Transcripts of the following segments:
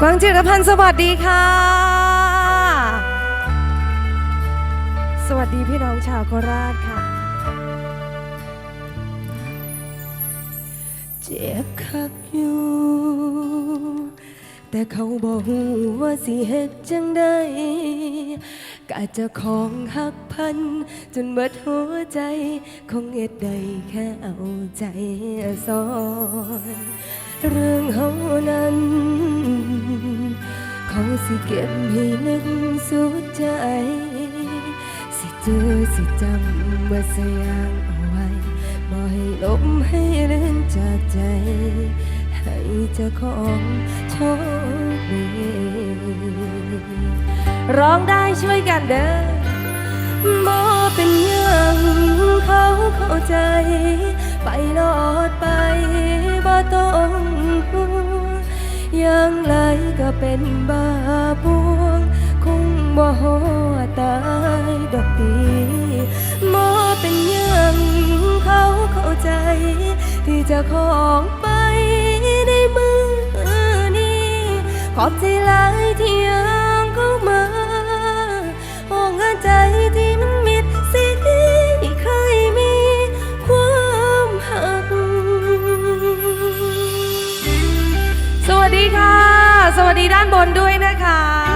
กวางจิรพันธ์สวัสดีค่ะ สวัสดีพี่น้องชาวโคราชค่ะ เจ็บคักอยู่ แต่เขาบอกว่าสิเฮ็ดจังได้กะจะของหักพัน จนเบิดหัวใจคงเอ็ดได้แค่เอาใจซอน เรื่องเฮานั้น เขาสิเก็บให้ลึกสุดใจ สิเจอสิจำว่าสยางเอาไว้บ่ให้ลบให้เลื่อนจากใจ ให้เจ้าของโชคดีร้องได้ช่วยกันเด้อบ่เป็นยังเขาเข้าใจ ไปรอดไปบ่ต้องห่วงย่างไรก็ เป็นบาปวง คงบ่ฮอตายดอกตีบ่เป็นยังเขาเข้าใจ ที่จะของไปในมือนี้ ขอบใจหลายที่ ด้านบนด้วยนะคะ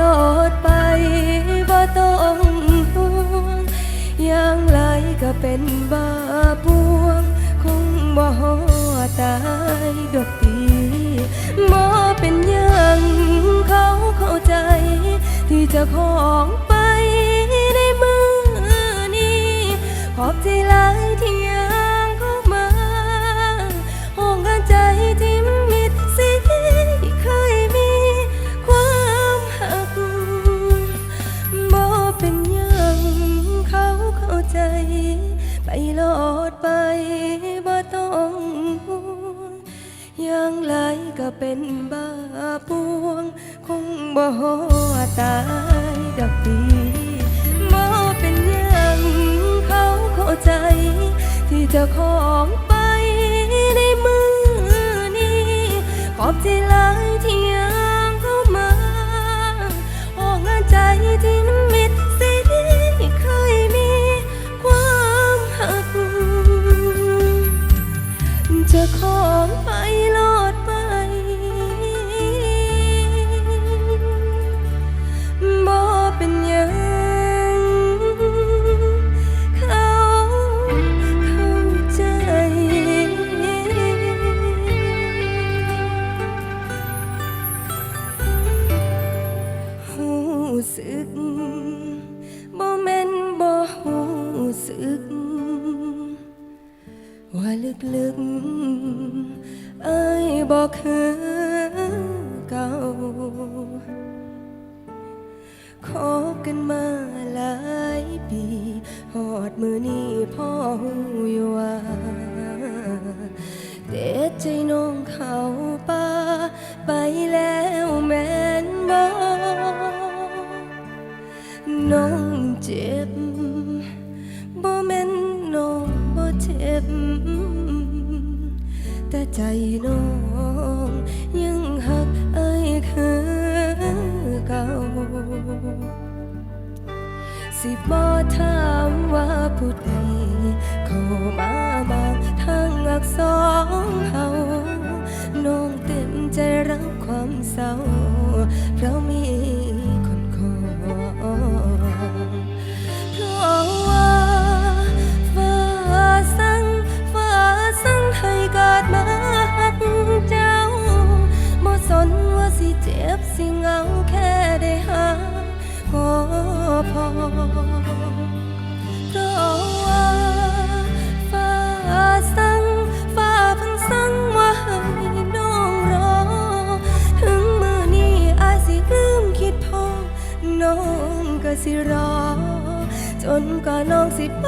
ลดไปบ่ต้องห่วงอย่างไรก็เป็นบาปวง คงบ่ฮอตายดอกดีบ่เป็นยังเขาเข้าใจ ที่จะของไปในมือนี้ ขอบใจหลาย โลดไปบ่ต้องห่วงยังไรก็เป็นบาปวง คงบ่หัตายดอกดีบ่เป็นยังเขาเข้าใจ ที่เจ้าของ กๆเอ้ยบ่คือเก่าคบกันมาหลายปีหอดมือนี้พ่อหูอยู่ว่าเด็ดใจน้องเขาป่าไปแล้วแม่นบ่น้องเจ็บ ใจน้อง ยังหักไอ้ยคือเก่า สิบ่ถามว่าผู้ใดเข้ามาบางทางอักสองเฮาน้องเต็มใจรับความเศร้า พอว่าฟ้าสั่งฟ้าพันสั่งว่าให้น้องรอ ถึงมือนี้อาจสิลืมคิดพอน้องก็สิรอ จนกว่าน้องสิไป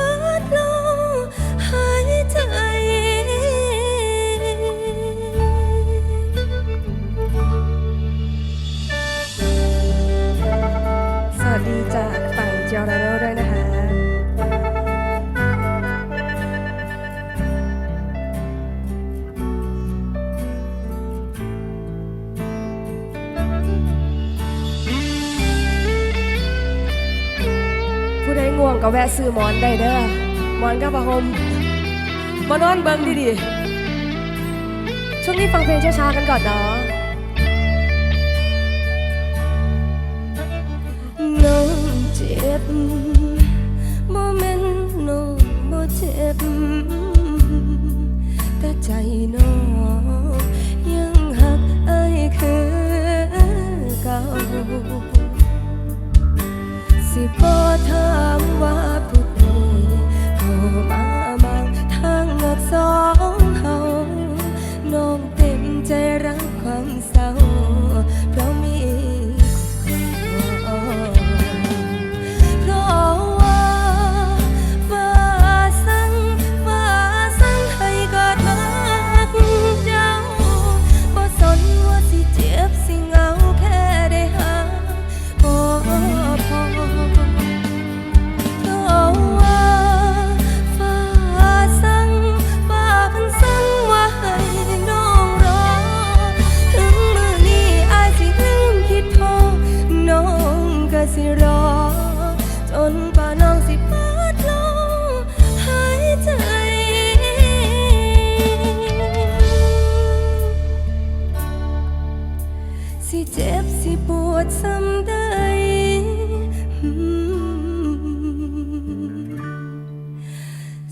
ง่วงก็แวะซื้อหมอนได้เด้อหมอนกับผ้าห่มมานอนเบิ่งดีๆช่วงนี้ฟังเพลงช้าๆกันก่อนเนาะน้องเจ็บ ดซ้ำได้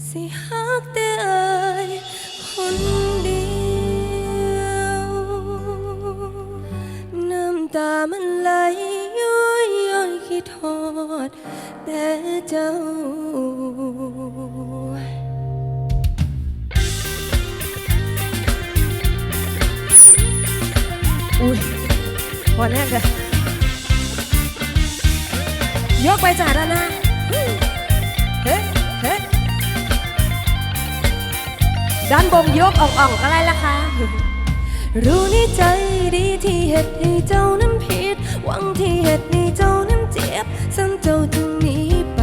สิหักแต่อายคนเดียวน้ำตามันไหลย้อยย้อยคิดทอด แต่เจ้าอุ้ยวันแรกเลย ยกไปจ่าด้านหน้าเฮ้เฮ้ด้านบนยกอ่องๆอะไรล่ะคะ รู้ในใจดีที่เหตุให้เจ้านั้นผิด หวังที่เหตุให้เจ้านั้นเจ็บซ้ำเจ้าจึงหนีไป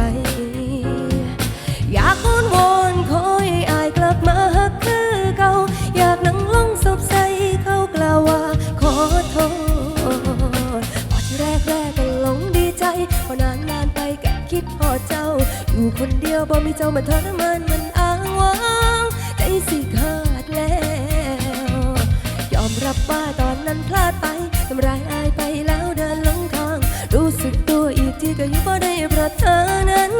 อยากอ้อนวอนขอให้อายกลับมาหักคือเก่า อยากนั่งลงศพใส่เขากล่าวว่าขอโทษพอที่แรกแรกก็หลงดีใจพอนานนาน พอเจ้า อยู่คนเดียวบ่มีเจ้ามาทรมานมันอ้างว้างใจสิขาดแล้ว ยอมรับว่าตอนนั้นพลาดไปทำร้ายอายไปแล้วเดินหลงทาง รู้สึกตัวอีกทีก็ยังบ่ได้เพราะเธอนั้น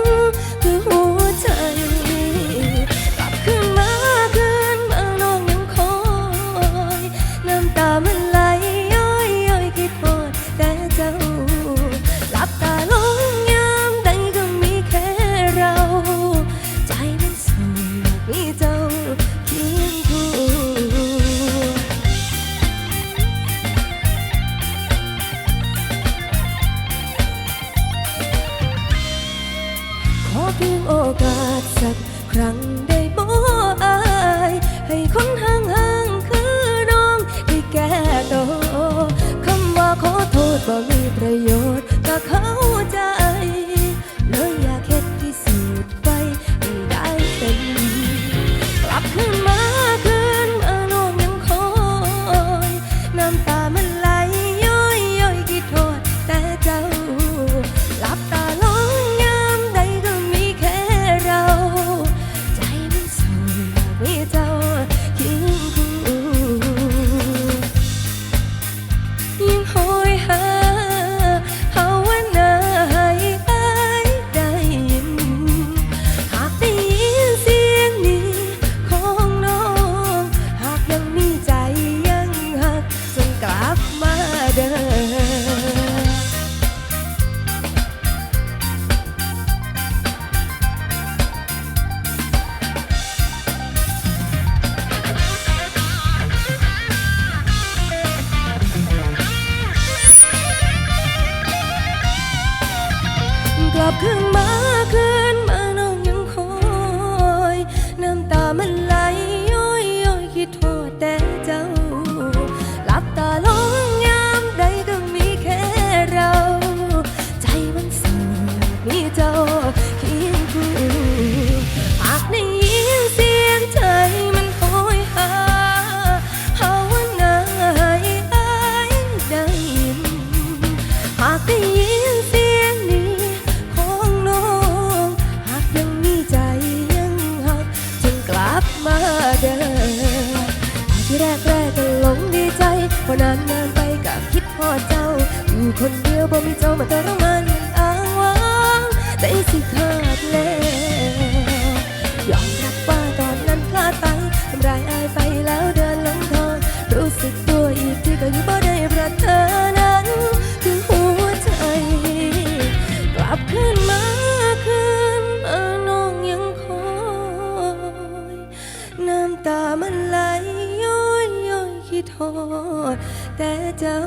ยวบ่มีเจ้ามาเติมมันอ้างว้างใจสิขาดแล้วยอมรับว่าตอนนั้นพลาดไปทำร้ายอายไปแล้วเดินลงทางรู้สึกตัวอีกที่ก็อยู่บ่ได้เพราะเธอนั้นคือหัวใจ กลับขึ้นมาขึ้นมาน้องยังคอยน้ำตามันไหลย้อยย้อยคิดทอดแต่เจ้า